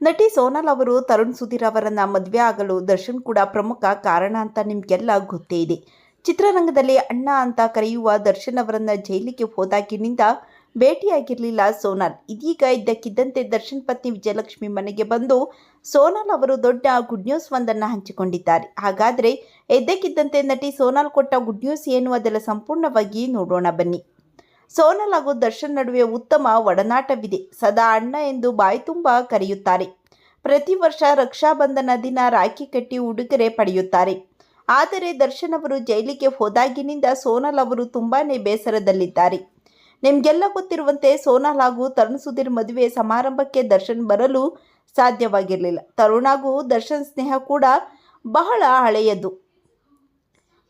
ನಟಿ ಸೋನಾಲ್ ಅವರು ತರುಣ್ ಸುಧೀರ್ ಅವರನ್ನ ಮದುವೆ ಆಗಲು ದರ್ಶನ್ ಕೂಡ ಪ್ರಮುಖ ಕಾರಣ ಅಂತ ನಿಮಗೆಲ್ಲ ಗೊತ್ತೇ ಇದೆ. ಚಿತ್ರರಂಗದಲ್ಲಿ ಅಣ್ಣ ಅಂತ ಕರೆಯುವ ದರ್ಶನ್ ಅವರನ್ನ ಜೈಲಿಗೆ ಹೋದಾಗಿನಿಂದ ಭೇಟಿಯಾಗಿರಲಿಲ್ಲ ಸೋನಾಲ್. ಇದೀಗ ಇದ್ದಕ್ಕಿದ್ದಂತೆ ದರ್ಶನ್ ಪತ್ನಿ ವಿಜಯಲಕ್ಷ್ಮಿ ಮನೆಗೆ ಬಂದು ಸೋನಾಲ್ ಅವರು ದೊಡ್ಡ ಗುಡ್ ನ್ಯೂಸ್ ಒಂದನ್ನು ಹಂಚಿಕೊಂಡಿದ್ದಾರೆ. ಹಾಗಾದರೆ ಇದ್ದಕ್ಕಿದ್ದಂತೆ ನಟಿ ಸೋನಾಲ್ ಕೊಟ್ಟ ಗುಡ್ ನ್ಯೂಸ್ ಏನು ಅದೆಲ್ಲ ಸಂಪೂರ್ಣವಾಗಿ ನೋಡೋಣ ಬನ್ನಿ. ಸೋನಲ್ ಹಾಗೂ ದರ್ಶನ್ ನಡುವೆ ಉತ್ತಮ ಒಡನಾಟವಿದೆ. ಸದಾ ಅಣ್ಣ ಎಂದು ಬಾಯಿ ತುಂಬ ಕರೆಯುತ್ತಾರೆ. ಪ್ರತಿ ವರ್ಷ ರಕ್ಷಾಬಂಧನ ದಿನ ರಾಖಿ ಕಟ್ಟಿ ಉಡುಗೊರೆ ಪಡೆಯುತ್ತಾರೆ. ಆದರೆ ದರ್ಶನ್ ಅವರು ಜೈಲಿಗೆ ಹೋದಾಗಿನಿಂದ ಸೋನಲ್ ಅವರು ತುಂಬಾನೇ ಬೇಸರದಲ್ಲಿದ್ದಾರೆ. ನಿಮಗೆಲ್ಲ ಗೊತ್ತಿರುವಂತೆ ಸೋನಲ್ ಹಾಗೂ ತರುಣ್ ಸುಧೀರ್ ಮದುವೆ ಸಮಾರಂಭಕ್ಕೆ ದರ್ಶನ್ ಬರಲು ಸಾಧ್ಯವಾಗಿರಲಿಲ್ಲ. ತರುಣ್ ಹಾಗೂ ದರ್ಶನ್ ಸ್ನೇಹ ಕೂಡ ಬಹಳ ಹಳೆಯದು.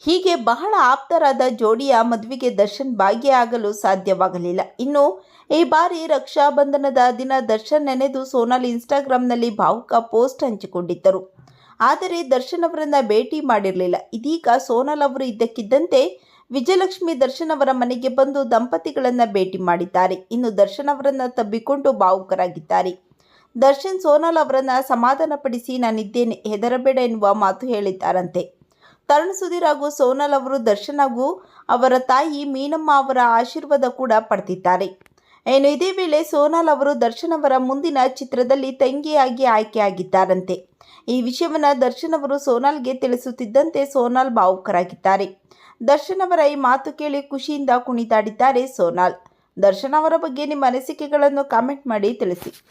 ಹೀಗೆ ಬಹಳ ಆಪ್ತರಾದ ಜೋಡಿಯ ಮದುವೆಗೆ ದರ್ಶನ್ ಭಾಗಿಯಾಗಲು ಸಾಧ್ಯವಾಗಲಿಲ್ಲ. ಇನ್ನು ಈ ಬಾರಿ ರಕ್ಷಾಬಂಧನದ ದಿನ ದರ್ಶನ್ ನೆನೆದು ಸೋನಾಲ್ ಇನ್ಸ್ಟಾಗ್ರಾಂನಲ್ಲಿ ಭಾವುಕ ಪೋಸ್ಟ್ ಹಂಚಿಕೊಂಡಿದ್ದರು. ಆದರೆ ದರ್ಶನ್ ಅವರನ್ನ ಭೇಟಿ ಮಾಡಿರಲಿಲ್ಲ. ಇದೀಗ ಸೋನಾಲ್ ಅವರು ಇದ್ದಕ್ಕಿದ್ದಂತೆ ವಿಜಯಲಕ್ಷ್ಮಿ ದರ್ಶನ್ ಅವರ ಮನೆಗೆ ಬಂದು ದಂಪತಿಗಳನ್ನು ಭೇಟಿ ಮಾಡಿದ್ದಾರೆ. ಇನ್ನು ದರ್ಶನ್ ಅವರನ್ನು ತಬ್ಬಿಕೊಂಡು ಭಾವುಕರಾಗಿದ್ದಾರೆ. ದರ್ಶನ್ ಸೋನಾಲ್ ಅವರನ್ನು ಸಮಾಧಾನಪಡಿಸಿ ನಾನಿದ್ದೇನೆ, ಹೆದರಬೇಡ ಎನ್ನುವ ಮಾತು ಹೇಳಿದ್ದಾರಂತೆ. ತರುಣ್ ಸುಧೀರ್ ಹಾಗೂ ಸೋನಲ್ ಅವರು ದರ್ಶನ್ ಹಾಗೂ ಅವರ ತಾಯಿ ಮೀನಮ್ಮ ಅವರ ಆಶೀರ್ವಾದ ಕೂಡ ಪಡೆದಿದ್ದಾರೆ. ಏನು ಇದೇ ವೇಳೆ ಸೋನಾಲ್ ಅವರು ದರ್ಶನ್ ಅವರ ಮುಂದಿನ ಚಿತ್ರದಲ್ಲಿ ತಂಗಿಯಾಗಿ ಆಯ್ಕೆಯಾಗಿದ್ದಾರಂತೆ. ಈ ವಿಷಯವನ್ನು ದರ್ಶನ್ ಅವರು ಸೋನಾಲ್ಗೆ ತಿಳಿಸುತ್ತಿದ್ದಂತೆ ಸೋನಾಲ್ ಭಾವುಕರಾಗಿದ್ದಾರೆ. ದರ್ಶನ್ ಅವರ ಈ ಮಾತು ಕೇಳಿ ಖುಷಿಯಿಂದ ಕುಣಿದಾಡಿದ್ದಾರೆ ಸೋನಾಲ್. ದರ್ಶನ್ ಅವರ ಬಗ್ಗೆ ನಿಮ್ಮ ಅನಿಸಿಕೆಗಳನ್ನು ಕಾಮೆಂಟ್ ಮಾಡಿ ತಿಳಿಸಿ.